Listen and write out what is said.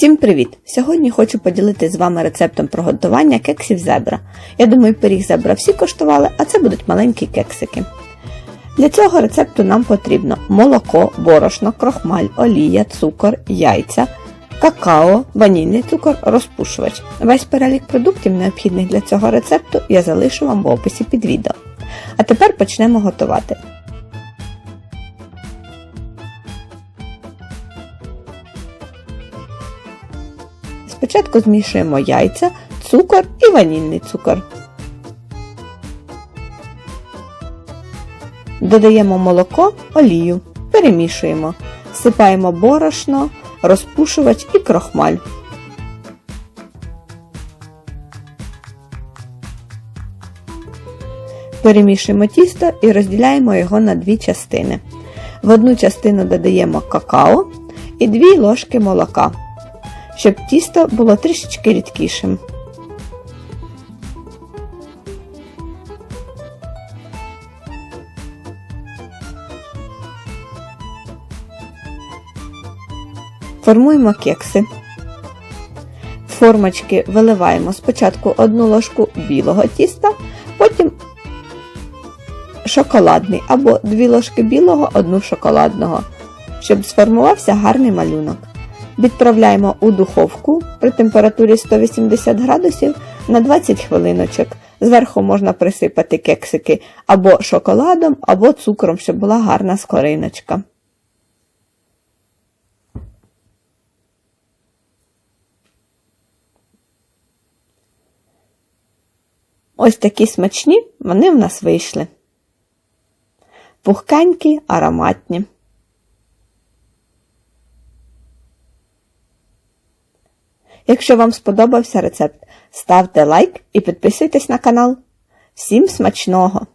Всім привіт! Сьогодні хочу поділитися з вами рецептом приготування кексів зебра. Я думаю, пиріг зебра всі коштували, а це будуть маленькі кексики. Для цього рецепту нам потрібно молоко, борошно, крохмаль, олія, цукор, яйця, какао, ванільний цукор, розпушувач. Весь перелік продуктів, необхідних для цього рецепту, я залишу вам в описі під відео. А тепер почнемо готувати. Спочатку змішуємо яйця, цукор і ванільний цукор. Додаємо молоко, олію, перемішуємо, всипаємо борошно, розпушувач і крохмаль. Перемішуємо тісто і розділяємо його на дві частини. В одну частину додаємо какао і 2 ложки молока щоб тісто було трішечки рідкішим. Формуємо кекси. В формочки виливаємо спочатку одну ложку білого тіста, потім шоколадний або дві ложки білого, одну шоколадного, щоб сформувався гарний малюнок. Відправляємо у духовку при температурі 180 градусів на 20 хвилиночок. Зверху можна присипати кексики або шоколадом, або цукром, щоб була гарна скориночка. Ось такі смачні вони в нас вийшли. Пухкенькі, ароматні. Якщо вам сподобався рецепт, ставте лайк і підписуйтесь на канал. Всім смачного!